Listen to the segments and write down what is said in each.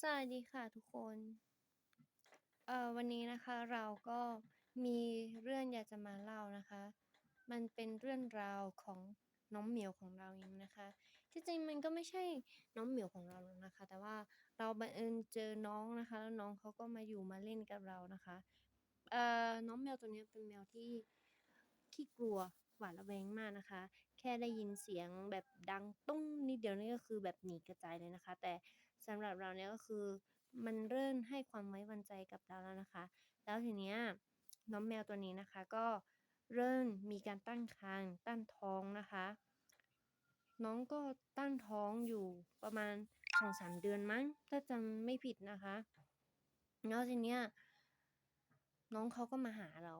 สวัสดีค่ะทุกคน เอ่อวันนี้นะคะเราก็มีเรื่องอยากจะมาเล่านะคะ มันเป็นเรื่องราวของน้องเหมียวของเราเองนะคะ ที่จริงมันก็ไม่ใช่น้องเหมียวของเราหรอกนะคะ แต่ว่าเราบังเอิญเจอน้องนะคะ แล้วน้องเขาก็มาอยู่มาเล่นกับเรานะคะ เอ่อน้องแมวตัวนี้เป็นแมวที่ขี้กลัวหวาดระแวงมากนะคะ แค่ได้ยินเสียงแบบดังตุ้งนิดเดียวนี่ก็คือแบบหนีกระจายเลยนะคะ แต่ สำหรับเราเนี่ยก็คือ มันเริ่มให้ความไว้วางใจกับเราแล้วนะคะ แล้วทีเนี้ยน้องแมวตัวนี้นะคะก็เริ่มมีการตั้งครรภ์ตั้งท้องนะคะ น้องก็ตั้งท้องอยู่ประมาณ2-3เดือนมั้งถ้าจำไม่ผิดนะคะแล้วทีเนี้ยน้องเขาก็มาหาเรา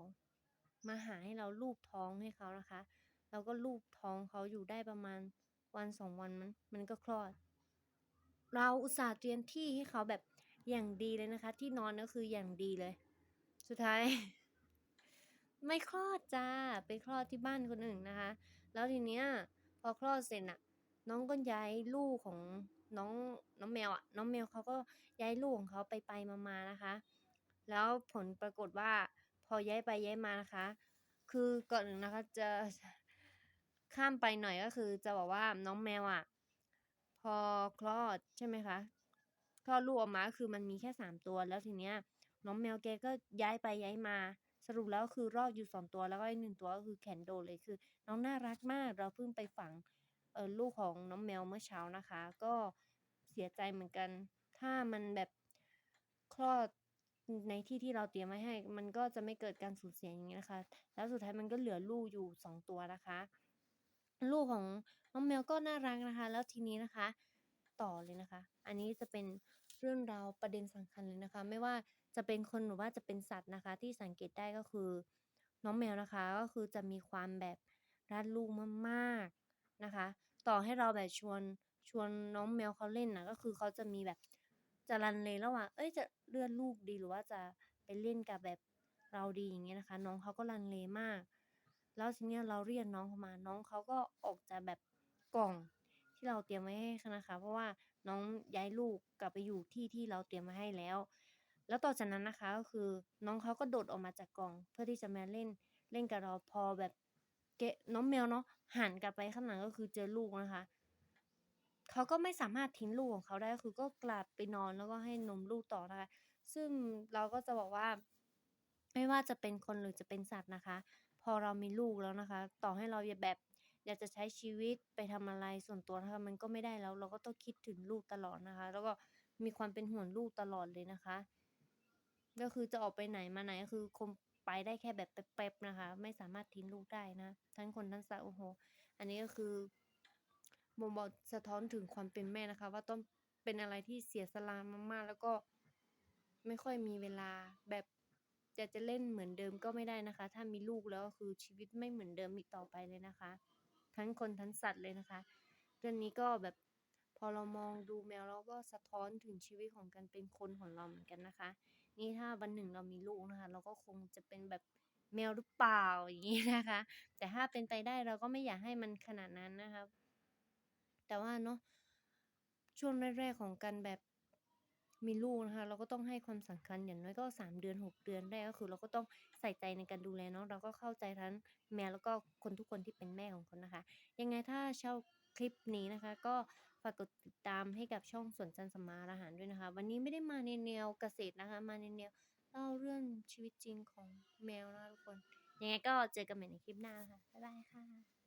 มาหาให้เราลูบท้องให้เขานะคะ เราก็ลูบท้องเขาอยู่ได้ประมาณวัน2วันมั้งมันก็คลอด เราอุตส่าห์เตรียมที่ให้เขาแบบอย่างดีเลยนะคะ ที่นอนก็คืออย่างดีเลย สุดท้าย ไม่คลอดจ้ะไปคลอดที่บ้านคนอื่นนะคะ แล้วทีเนี้ยพอคลอดเสร็จน่ะน้องก็ย้ายลูกของน้องน้องแมวอะน้องแมวเขาก็ย้ายลูกของเขาไปๆมาๆนะคะ แล้วผลปรากฏว่า พอย้ายไปย้ายมานะคะ คือก่อนอื่นนะคะจะข้ามไปหน่อยก็คือจะบอกว่าน้องแมวอะ พอคลอดใช่ไหมคะคลอดลูกออกมาคือมันมีแค่3ตัว แล้วทีเนี้ยน้องแมวแกก็ย้ายไปย้ายมา สรุปแล้วคือรอดอยู่2ตัวแล้วก็อีก1ตัวก็คือแขนโดเลยคือ น้องน่ารักมากเราเพิ่งไปฝังเออลูกของน้องแมวเมื่อเช้านะคะ ก็เสียใจเหมือนกัน ถ้ามันแบบคลอดในที่ที่เราเตรียมไว้ให้ มันก็จะไม่เกิดการสูญเสียอย่างงี้นะคะ แล้วสุดท้ายมันก็เหลือลูกอยู่2ตัวนะคะ ลูกของน้องแมวก็น่ารักนะคะ แล้วทีนี้นะคะ ต่อเลยนะคะ อันนี้จะเป็นเรื่องราวประเด็นสำคัญเลยนะคะ ไม่ว่าจะเป็นคนหรือว่าจะเป็นสัตว์นะคะ ที่สังเกตได้ก็คือ น้องแมวนะคะ ก็คือจะมีความแบบรักลูกมากๆนะคะ ต่อให้เราแบบชวนชวนน้องแมวเขาเล่นนะก็คือเขาจะมีแบบจะลังเลระหว่างเอ๊ยจะเลื่อกลูกดีหรือว่าจะไปเล่นกับแบบเราดีอย่างเงี้ยนะคะ น้องเขาก็ลังเลมาก แล้วทีเนี้ยเราเรียกน้องเขามา น้องเขาก็ออกจากแบบกล่องที่เราเตรียมไว้ให้นะคะ เพราะว่าน้องย้ายลูกกลับไปอยู่ที่ที่เราเตรียมไว้ให้แล้ว แล้วต่อจากนั้นนะคะก็คือน้องเขาก็โดดออกมาจากกล่อง เพื่อที่จะมาเล่นเล่นกับเราพอแบบแกะน้องแมวเนาะหันกลับไปข้างหลังก็คือเจอลูกนะคะเขาก็ไม่สามารถทิ้งลูกของเขาได้ก็คือก็กลับไปนอนแล้วก็ให้นมลูกต่อนะคะ ซึ่งเราก็จะบอกว่า ไม่ว่าจะเป็นคนหรือจะเป็นสัตว์นะคะ อเรามีลูกแล้วนะคะ ต่อให้เราอยากแบบอยากจะใช้ชีวิตไปทำอะไรส่วนตัวนะคะมันก็ไม่ได้แล้วเราก็ต้องคิดถึงลูกตลอดนะคะ แล้วก็มีความเป็นห่วงลูกตลอดเลยนะคะ ก็คือจะออกไปไหนมาไหนก็คือคงไปได้แค่แบบแป๊บๆนะคะ ไม่สามารถทิ้งลูกได้นะ ทั้งคนทั้งสัตว์โอ้โฮอันนี้ก็คือบ่งบอกสะท้อนถึงความเป็นแม่นะคะ ว่าต้องเป็นอะไรที่เสียสละมากๆ แล้วก็ไม่ค่อยมีเวลาแบบ อยากจะเล่นเหมือนเดิมก็ไม่ได้นะคะ ถ้ามีลูกแล้วคือชีวิตไม่เหมือนเดิมอีกต่อไปเลยนะคะ ทั้งคนทั้งสัตว์เลยนะคะ เรื่องนี้ก็แบบพอเรามองดูแมวแล้วก็สะท้อนถึงชีวิตของการเป็นคนของเราเหมือนกันนะคะ นี่ถ้าวันหนึ่งเรามีลูกนะคะ เราก็คงจะเป็นแบบแมวหรือเปล่าอย่างงี้นะคะ แต่ถ้าเป็นไปได้เราก็ไม่อยากให้มันขนาดนั้นนะคะ แต่ว่าเนาะช่วงแรกๆของการแบบ มีลูกนะคะเราก็ต้องให้ความสำคัญอย่างน้อยก็ 3 เดือน 6 เดือนแรกก็คือ เราก็ต้องใส่ใจในการดูแลเนาะเราก็เข้าใจทั้งแมวแล้วก็คนทุกคนที่เป็นแม่ของเขานะคะ ยังไงถ้าชอบคลิปนี้นะคะ ก็ฝากกดติดตามให้กับช่องสวนจันสำราอาหารด้วยนะคะ วันนี้ไม่ได้มาในแนวเกษตรนะคะ มาในแนวเล่าเรื่องชีวิตจริงของแมวนะทุกคน ยังไงก็เจอกันใหม่ในคลิปหน้านะคะบ๊ายบายค่ะ